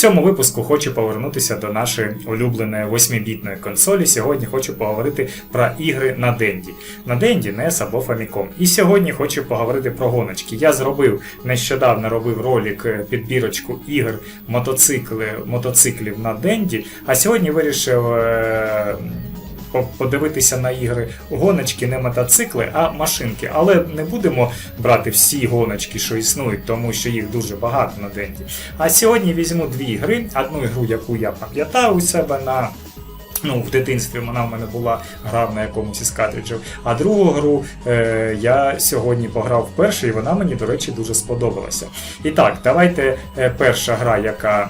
цьому випуску хочу повернутися до нашої улюбленої 8-бітної консолі. Сьогодні хочу поговорити про ігри на Денді. На Денді, NES або Famicom. І сьогодні хочу поговорити про гоночки. Я зробив нещодавно робив ролик е, підбірочку ігр мотоцикли, мотоциклів на Денді, а сьогодні вирішив. По- Подивитися на ігри гоночки, не мотоцикли, а машинки. Але не будемо брати всі гоночки, що існують, тому що їх дуже багато на денді. А сьогодні візьму дві гри. Одну ігру, яку я пам'ятаю у себе на. Ну, в дитинстві вона в мене була гра на якомусь із картриджів. А другу гру е, я сьогодні пограв вперше, і вона мені, до речі, дуже сподобалася. І так, давайте е, перша гра, яка.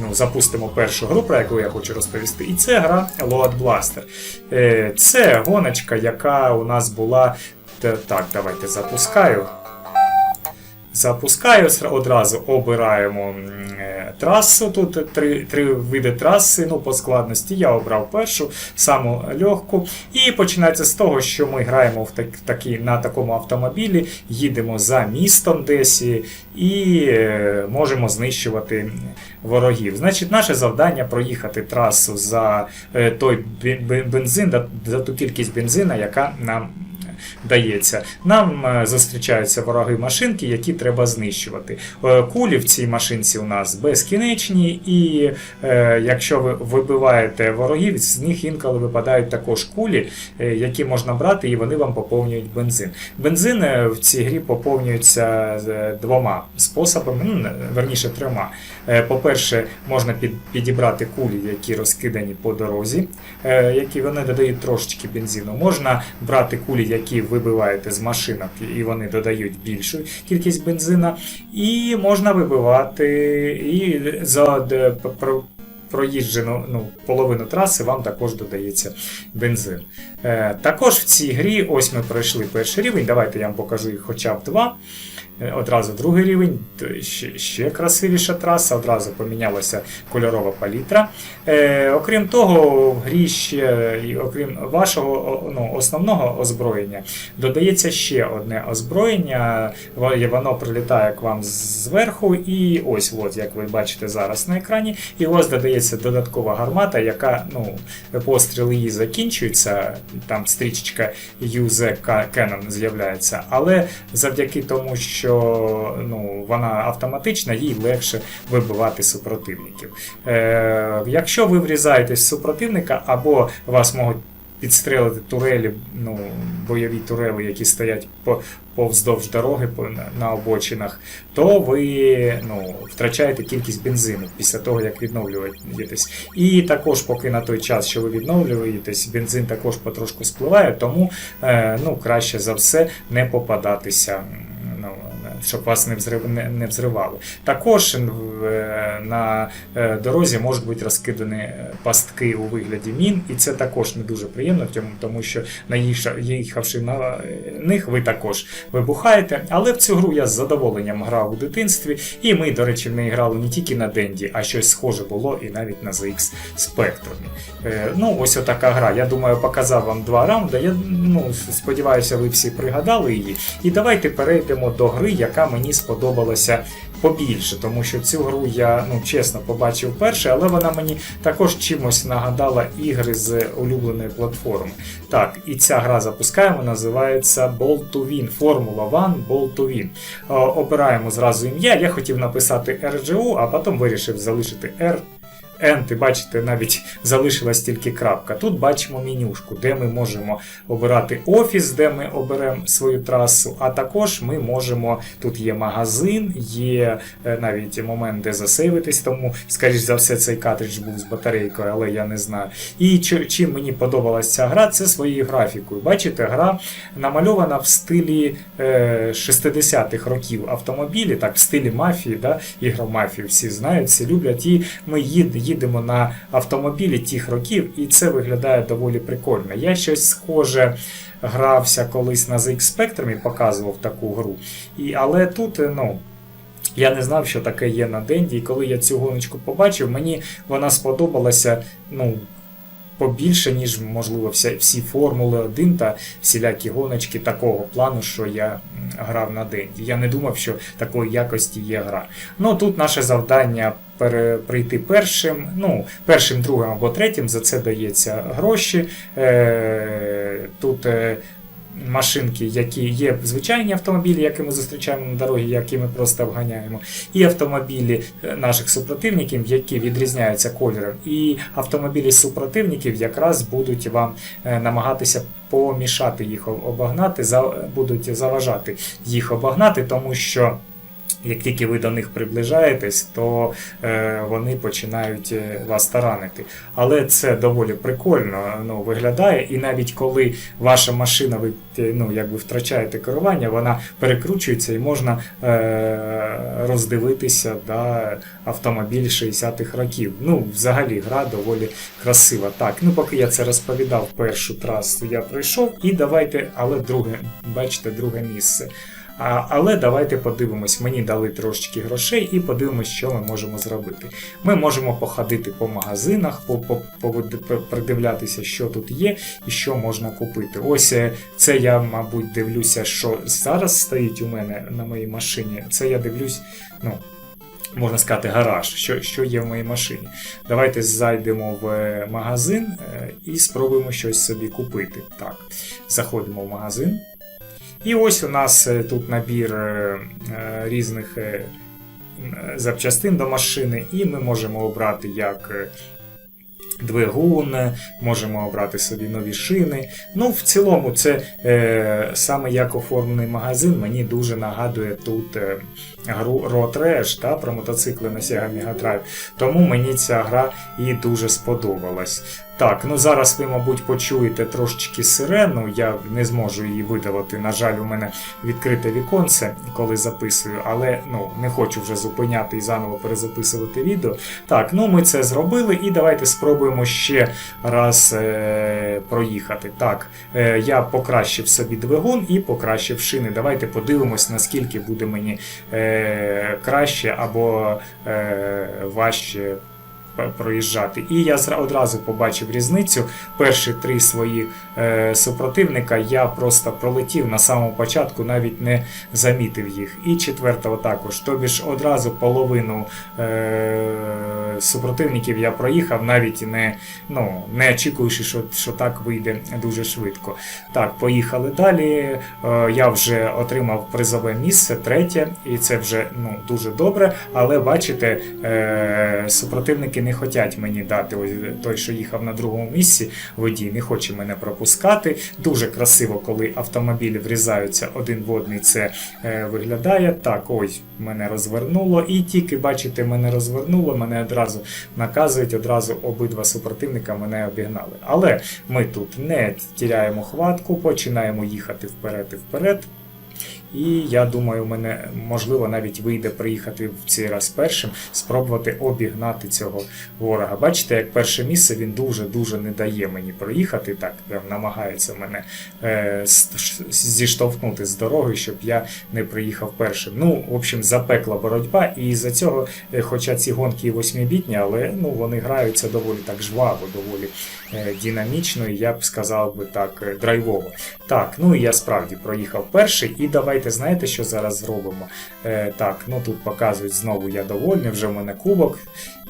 Ну, запустимо першу гру, про яку я хочу розповісти. І це гра Load Blaster. Е, Це гоночка, яка у нас була. Так, давайте запускаю. Запускаю одразу обираємо е, трасу. Тут три, три види траси. Ну, по складності я обрав першу, саму легку. І починається з того, що ми граємо в так, такі, на такому автомобілі, їдемо за містом десь і- е, можемо знищувати ворогів. Значить, наше завдання проїхати трасу за е, той бе- бе- бензин, за ту кількість бензина, яка нам дається. Нам е, зустрічаються вороги машинки, які треба знищувати. Е, Кулі в цій машинці у нас безкінечні, і е, якщо ви вибиваєте ворогів, з них інколи випадають також кулі, які можна брати, і вони вам поповнюють бензин. Бензин в цій грі поповнюється двома способами, ну, верніше трьома. По-перше, можна підібрати кулі, які розкидані по дорозі, які вони додають трошечки бензину. Можна брати кулі, які вибиваєте з машинок, і вони додають більшу кількість бензина. І можна вибивати і за проїжджену ну, половину траси вам також додається бензин. Е, також в цій грі, ось ми пройшли перший рівень. Давайте я вам покажу їх хоча б два. Е, Одразу другий рівень, ще, ще красивіша траса, одразу помінялася кольорова палітра. Е, окрім того, в грі ще, і окрім вашого ну, основного озброєння, додається ще одне озброєння. Воно прилітає к вам зверху, і ось, от, як ви бачите зараз на екрані, і вас додається додаткова гармата, яка ну, постріл її закінчується, там стрічечка UZ Canon з'являється, але завдяки тому, що ну, вона автоматична, їй легше вибивати супротивників. Е, якщо ви врізаєтесь в супротивника або вас можуть підстрелити турелі, ну, бойові турелі, які стоять по, повздовж дороги на, на обочинах, то ви ну, втрачаєте кількість бензину після того, як відновлюєтесь. І також, поки на той час, що ви відновлюєтесь, бензин також потрошку спливає, тому е, ну, краще за все не попадатися. Щоб вас не, взрив, не, взривали. Також е, на е, дорозі можуть бути розкидані е, пастки у вигляді мін, і це також не дуже приємно, тому- що наїхавши на них, ви також вибухаєте. Але в цю гру я з задоволенням грав у дитинстві, і ми, до речі, в неї грали не тільки на Денді, а щось схоже було і навіть на ZX Spectrum. Ну, ось отака гра. Я думаю, показав вам два раунди. Я ну, сподіваюся, ви всі пригадали її. І давайте перейдемо до гри, яка мені сподобалася побільше, тому що цю гру я ну чесно побачив перше, але вона мені також чимось нагадала ігри з улюбленої платформи. Так, і ця гра запускаємо, називається Ball to Win. Формула One Ball to Win. Обираємо зразу ім'я. Я хотів написати RGU, а потім вирішив залишити R. N, ти бачите, навіть залишилась тільки крапка. Тут бачимо менюшку, де ми можемо обирати офіс, де ми оберемо свою трасу, а також ми можемо. Тут є магазин, є е, навіть момент, де засейвитись, тому, скоріш за все, цей картридж був з батарейкою, але я не знаю. І чим мені подобалася ця гра, це своєю графікою. Бачите, гра намальована в стилі е, 60-х років автомобілі, так, в стилі мафії, да? ігра в мафію всі знають, всі люблять. І ми їд, їдемо на автомобілі тих років, і це виглядає доволі прикольно. Я щось схоже грався колись на ZX Spectrum і показував таку гру. І, але тут, е, ну. Я не знав, що таке є на Денді, і коли я цю гоночку побачив, мені вона сподобалася, ну, побільше, ніж можливо вся, всі Формули 1 та всілякі гоночки такого плану, що я грав на день. Я не думав, що такої якості є гра. Ну тут наше завдання прийти першим, ну, першим, другим або третім, за це дається гроші. Е, тут е, машинки, які є звичайні автомобілі, які ми зустрічаємо на дорогі, які ми просто обганяємо, і автомобілі е, наших супротивників, які відрізняються кольором, і автомобілі супротивників якраз будуть вам намагатися помішати їх обогнати, будуть заважати їх обогнати, тому що. Як тільки ви до них приближаєтесь, то е, вони починають е, вас таранити. Але це доволі прикольно ну, виглядає. І навіть коли ваша машина, ви е, ну, якби втрачаєте керування, вона перекручується і можна е, роздивитися да, автомобіль 60-х років. Ну, взагалі, гра доволі красива. Так, ну поки я це розповідав, першу трасу я пройшов, і давайте, але друге, бачите, друге місце. А, але давайте подивимось, мені дали трошечки грошей і подивимось, що ми можемо зробити. Ми можемо походити по магазинах, по, по, по, по- придивлятися, що тут є і що можна купити. Ось е, це я, мабуть, дивлюся, що зараз стоїть у мене на моїй машині. Це я дивлюсь, ну. Можна сказати, гараж, що, що є в моїй машині. Давайте зайдемо в е, магазин е, і спробуємо щось собі купити. Так, заходимо в магазин. І ось у нас е, тут набір е, е, різних запчастин до машини, і ми можемо обрати як двигун, можемо обрати собі нові шини. Ну, в цілому, це е, саме як оформлений магазин, мені дуже нагадує тут е, гру Road Rash та, про мотоцикли на Sega Mega Drive. Тому мені ця гра і дуже сподобалась. Так, ну зараз ви, мабуть, почуєте трошечки сирену, я не зможу її видавати. На жаль, у мене відкрите віконце, коли записую, але ну, не хочу вже зупиняти і заново перезаписувати відео. Так, ну ми це зробили, і давайте спробуємо ще раз е- проїхати. Так, е- я покращив собі двигун і покращив шини. Давайте подивимось, наскільки буде мені е- краще або е- важче проїжджати. І я одразу побачив різницю. Перші три свої е, супротивника я просто пролетів на самому початку, навіть не замітив їх. І четвертого також. Тобі ж одразу половину е, супротивників я проїхав, навіть не, ну, не очікуючи, що, що так вийде дуже швидко. Так, поїхали далі. Е, я вже отримав призове місце, третє, і це вже ну, дуже добре. Але бачите, е, супротивники не хочуть мені дати. Ось той, що їхав на другому місці, водій не хоче мене пропускати. Дуже красиво, коли автомобілі врізаються один в одний. Це е, виглядає. Так, ось мене розвернуло. І тільки бачите, мене розвернуло, мене одразу наказують, одразу обидва супротивника мене обігнали. Але ми тут не тіряємо хватку, починаємо їхати вперед і вперед. І я думаю, мене можливо навіть вийде приїхати в цей раз першим, спробувати обігнати цього ворога. Бачите, як перше місце він дуже-дуже не дає мені проїхати, так прям намагається мене е, зіштовхнути з дороги, щоб я не приїхав першим. Ну, в общем, запекла боротьба, і за цього, е, хоча ці гонки і восьмібітні, але ну, вони граються доволі так жваво, доволі е, динамічно, і я б сказав би так, е, драйвово. Так, ну і я справді проїхав перший, і давайте знаєте, що зараз зробимо. Е, так, ну тут показують знову я довольний, вже в мене кубок.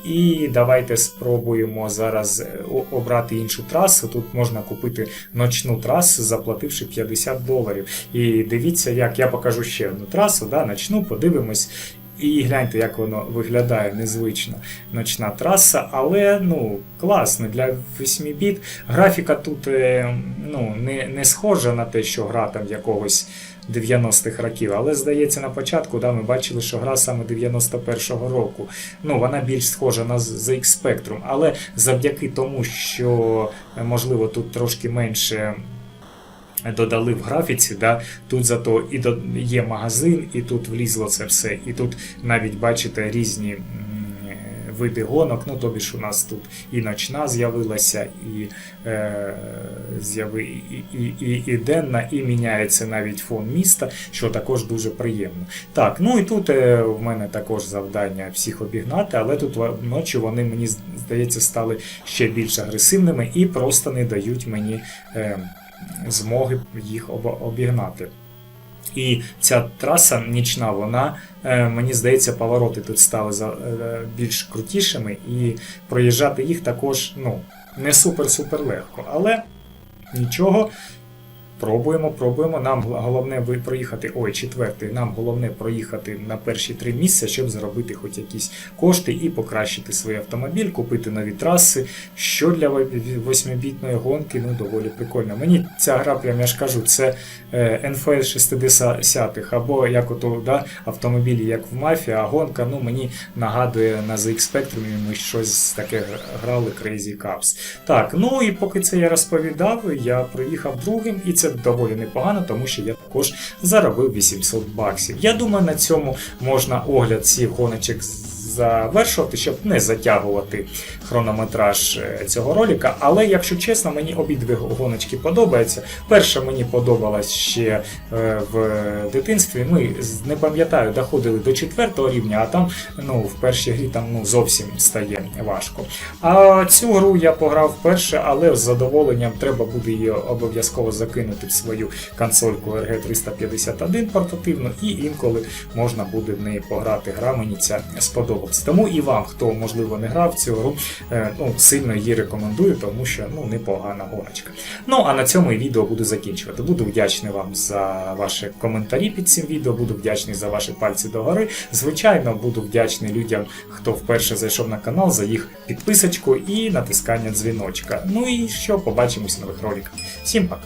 І давайте спробуємо зараз е, обрати іншу трасу. Тут можна купити ночну трасу, заплативши 50 доларів. І дивіться, як я покажу ще одну трасу, да, ночну, подивимось. І гляньте, як воно виглядає незвично. Ночна траса, але ну класно для 8 біт. Графіка тут е, ну, не, не схожа на те, що гра там якогось 90-х років. Але здається, на початку да, ми бачили, що гра саме 91-го року. Ну, вона більш схожа на ZX Spectrum, але завдяки тому, що е, можливо тут трошки менше. Додали в графіці, да, тут зато і є магазин, і тут влізло це все. І тут навіть бачите різні види гонок. Ну, тобі ж у нас тут і ночна з'явилася, і, е, з'яви, і, і, і, і денна, і міняється навіть фон міста, що також дуже приємно. Так, ну і тут е, в мене також завдання всіх обігнати, але тут ночі вони мені здається стали ще більш агресивними і просто не дають мені е, змоги їх об- обігнати. І ця траса нічна, вона, е, мені здається, повороти тут стали е, більш крутішими, і проїжджати їх також ну, не супер-супер легко. Але нічого, пробуємо, пробуємо. Нам головне проїхати, ой, четвертий, нам головне проїхати на перші три місця, щоб заробити хоч якісь кошти і покращити свій автомобіль, купити нові траси, що для восьмибітної гонки ну, доволі прикольно. Мені ця гра, прям я ж кажу, це е, НФС 60-х, або як ото да, автомобілі, як в мафії, а гонка ну, мені нагадує на ZX Spectrum, ми щось таке грали Crazy Cups. Так, ну і поки це я розповідав, я приїхав другим, і це доволі непогано, тому що я також заробив 800 баксів. Я думаю, на цьому можна огляд цих гоночок завершувати, щоб не затягувати хронометраж е, цього ролика. Але якщо чесно, мені обидві гоночки подобаються. Перша мені подобалась ще е, в дитинстві. Ми не пам'ятаю, доходили до четвертого рівня, а там ну, в першій грі там ну, зовсім стає важко. А цю гру я пограв вперше, але з задоволенням треба буде її обов'язково закинути в свою консольку RG351 портативну, і інколи можна буде в неї пограти. Гра мені ця сподобалась. Тому і вам, хто можливо не грав цю гру, е, ну, сильно її рекомендую, тому що ну, непогана гоночка. Ну а на цьому і відео буду закінчувати. Буду вдячний вам за ваші коментарі під цим відео, буду вдячний за ваші пальці догори. Звичайно, буду вдячний людям, хто вперше зайшов на канал, за їх підписочку і натискання дзвіночка. Ну і що, побачимось в нових роликах. Всім пока!